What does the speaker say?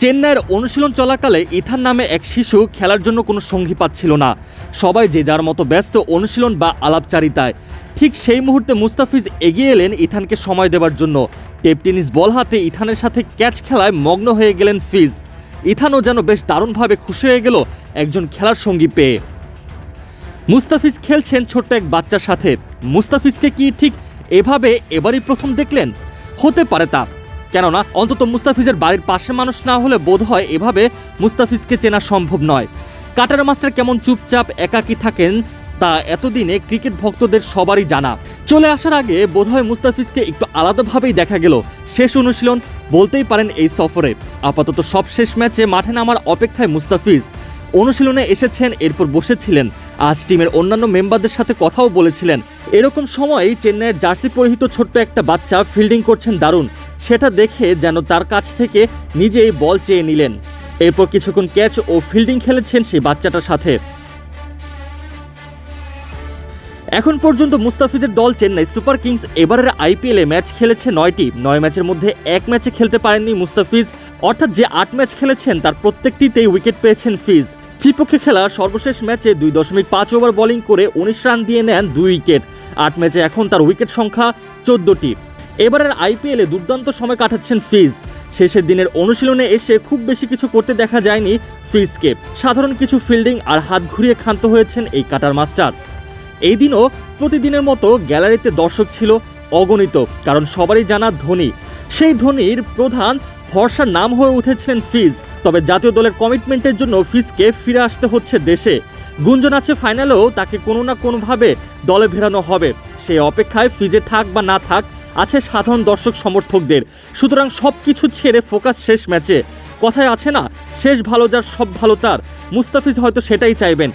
চেন্নাইয়ের অনুশীলন চলাকালে ইথান নামে এক শিশু খেলার জন্য কোনো সঙ্গী পাচ্ছিল না। সবাই যে যার মতো ব্যস্ত অনুশীলন বা আলাপচারিতায়। ঠিক সেই মুহূর্তে মুস্তাফিজ এগিয়ে এলেন ইথানকে সময় দেওয়ার জন্য। টেপ টেনিস বল হাতে ইথানের সাথে ক্যাচ খেলায় মগ্ন হয়ে গেলেন ফিজ। ইথানও যেন বেশ দারুণভাবে খুশি হয়ে গেল একজন খেলার সঙ্গী পেয়ে। মুস্তাফিজ খেলছেন ছোট্ট এক বাচ্চার সাথে। মুস্তাফিজকে কি ঠিক এভাবে এবারই প্রথম দেখলেন? হতে পারে তা। কেননা অন্তত মুস্তাফিজের বাড়ির পাশে মানুষ না হলে বোধ হয় এভাবে মুস্তাফিজকে চেনা সম্ভব নয়। কাটার মাস্টার কেমন চুপচাপ, একাকী থাকেন, তা এতদিনে ক্রিকেট ভক্তদের সবারই জানা। চলে আসার আগে বোধহয় মুস্তাফিজকে একটু আলাদাভাবেই দেখা গেল। শেষ অনুশীলন বলতেই পারেন এই সফরে। আপাতত সব শেষ ম্যাচে মাঠে নামার অপেক্ষায় মুস্তাফিজ। অনুশীলনে এসেছেন, এরপর বসেছিলেন। আজ টিমের অন্যান্য মেম্বারদের সাথে কথাও বলেছিলেন। এরকম সময় চেন্নাইয়ের জার্সি পরিহিত ছোট্ট একটা বাচ্চা ফিল্ডিং করছেন দারুণ। সেটা দেখে যেন তার কাছ থেকে নিজেই বল চেয়ে নিলেন। এরপর কিছুক্ষণ ক্যাচ ও ফিল্ডিং খেলেছেন সেই বাচ্চাটার সাথে। এখন পর্যন্ত মুস্তাফিজের দল চেন্নাই সুপার কিংস এবারের আইপিএলে ম্যাচ খেলেছে নয়টি। নয় ম্যাচের মধ্যে এক ম্যাচে খেলতে পারেননি মুস্তাফিজ। অর্থাৎ যে আট ম্যাচ খেলেছেন, তার প্রত্যেকটিতেই উইকেট পেয়েছেন ফিজ। চিপক্ষে খেলা সর্বশেষ ম্যাচে দুই দশমিক পাঁচ ওভার বোলিং করে উনিশ রান দিয়ে নেন দুই উইকেট। আট ম্যাচে এখন তার উইকেট সংখ্যা চোদ্দটি। এবারের আইপিএলে দুর্দান্ত সময় কাটাচ্ছেন ফিজ শেষের দিনের অনুশীলনে এসে খুব বেশি কিছু করতে দেখা যায়নি ফিজকে সাধারণ কিছু ফিল্ডিং আর হাত ঘুরিয়ে ক্ষান্ত হয়েছেন এই কাটার মাস্টার। এই দিনও প্রতিদিনের মতো গ্যালারিতে দর্শক ছিল অগণিত, কারণ সবারই জানা ধোনি। সেই ধোনির প্রধান ভরসার নাম হয়ে উঠেছিলেন ফিজ তবে জাতীয় দলের কমিটমেন্টের জন্য ফিজকে ফিরে আসতে হচ্ছে দেশে। গুঞ্জন আছে ফাইনালেও তাকে কোনো না কোনোভাবে দলে ফেরানো হবে। সেই অপেক্ষায় ফিজে থাক বা না থাক আছে সাধারণ দর্শক সমর্থকদের। সুতরাং সব কিছু ছেড়ে ফোকাস শেষ ম্যাচে। কথায় আছে না, শেষ ভালো যার, সব ভালো তার। মুস্তাফিজ হয়তো সেটাই চাইবেন।